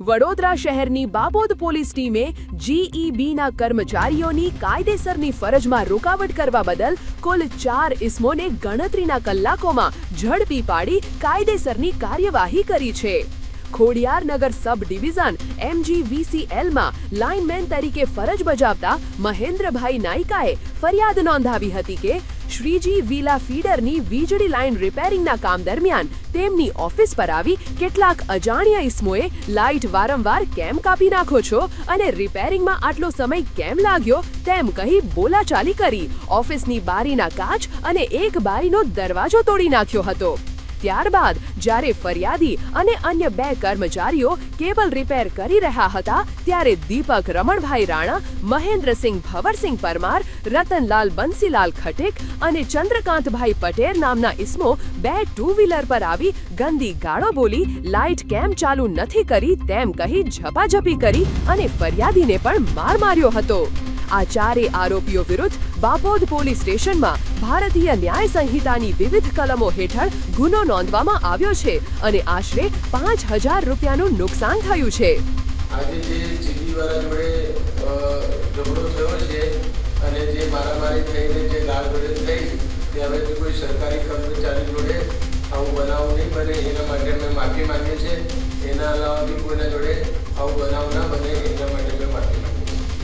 વડોદરા શહેરની બાબોદ પોલીસ ટીમે જીઈબીના કર્મચારીઓની કાયદેસરની ફરજમાં રોકાવટ કરવા બદલ કુલ ચાર ઇસમોને ગણતરીના કલાકોમાં ઝડપી પાડી કાયદેસરની કાર્યવાહી કરી છે. ખોડિયારનગર સબ ડિવિઝન એમજીવીસીએલમાં લાઇનમેન તરીકે ફરજ બજાવતા મહેન્દ્રભાઈ નાયકાએ ફરિયાદ નોંધાવી હતી કે શ્રીજી વિલા ફીડરની વીજળી લાઇન રિપેરિંગના કામ દરમિયાન તેમની ઓફિસ પર આવી કેટલાક અજાણ્યા ઇસમોએ લાઇટ વારંવાર કેમ કાપી નાખો છો અને રિપેરિંગમાં આટલો સમય કેમ લાગ્યો તેમ કહી બોલાચાલી કરી. ઓફિસની બારીના કાચ અને એક બારીનો દરવાજો તોડી નાખ્યો હતો. ત્યારબાદ જ્યારે ફરિયાદી અને અન્ય બે કર્મચારીઓ કેબલ રિપેર કરી રહ્યા હતા, ત્યારે દીપક રમણભાઈ રાણા, મહેન્દ્રસિંહ ભવરસિંહ પરમાર, રતનલાલ બંસીલાલ ખટેક અને ચંદ્રકાંતભાઈ પટેલ નામના ઇસમો બે ટુ વ્હીલર પર આવી ગંદી ગાળો બોલી લાઇટ કેમ ચાલુ નથી કરી તેમ કહી ઝપાઝપી કરી અને ફરિયાદીને પણ માર માર્યો હતો. આ ચારે આરોપીઓ વિરુદ્ધ બાપોદ પોલીસ સ્ટેશનમાં ભારતીય ન્યાય સંહિતાની વિવિધ કલમો હેઠળ ગુનો નોંધવામાં આવ્યો છે અને આશરે પાંચ હજાર રૂપિયાનું નુકસાન થયું છે. આજે જે જીબીવાળા જોડે ઝઘડો થયો છે અને જે મારામારી થઈને જે ગાળ થઈ, તે હવેથી કોઈ સરકારી કર્મચારી જોડે આવું બનાવ નહીં બને. એના માટે અમે માફી માંગીએ છીએ. એના અલાવા બી કોઈના જોડે આવું બનાવ